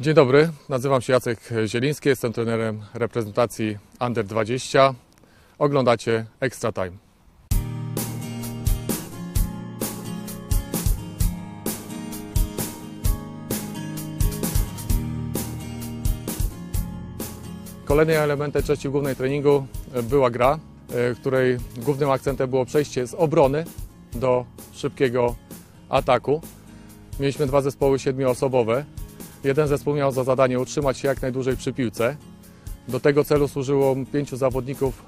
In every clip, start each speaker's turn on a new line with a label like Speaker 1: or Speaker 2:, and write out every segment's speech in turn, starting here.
Speaker 1: Dzień dobry, nazywam się Jacek Zieliński, jestem trenerem reprezentacji Under 20. Oglądacie Extra Time. Kolejnym elementem części głównej treningu była gra, e, której głównym akcentem było przejście z obrony do szybkiego ataku. Mieliśmy dwa zespoły siedmioosobowe. Jeden zespół miał za zadanie utrzymać się jak najdłużej przy piłce. Do tego celu służyło pięciu zawodników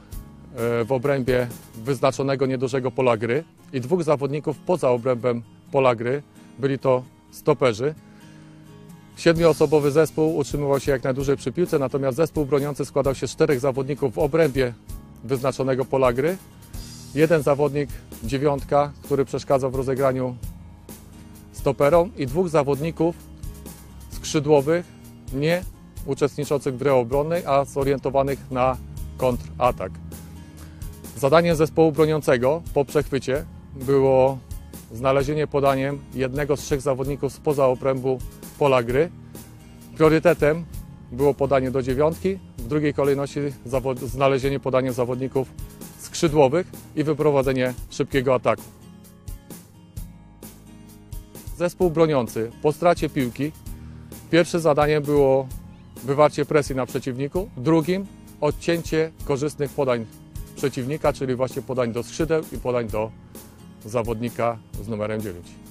Speaker 1: e, w obrębie wyznaczonego niedużego pola gry i dwóch zawodników poza obrębem pola gry. Byli to stoperzy. Siedmioosobowy zespół utrzymywał się jak najdłużej przy piłce, natomiast zespół broniący składał się z czterech zawodników w obrębie wyznaczonego pola gry. Jeden zawodnik, dziewiątka, który przeszkadzał w rozegraniu stoperom i dwóch zawodników skrzydłowych, nie uczestniczących w grze obronnej, a zorientowanych na kontratak. Zadaniem zespołu broniącego po przechwycie było znalezienie podaniem jednego z trzech zawodników spoza obrębu pola gry. Priorytetem było podanie do dziewiątki, w drugiej kolejności znalezienie podaniem zawodników skrzydłowych i wyprowadzenie szybkiego ataku. Zespół broniący po stracie piłki Pierwsze zadanie było wywarcie presji na przeciwniku, drugim odcięcie korzystnych podań przeciwnika, czyli właśnie podań do skrzydeł i podań do zawodnika z numerem 9.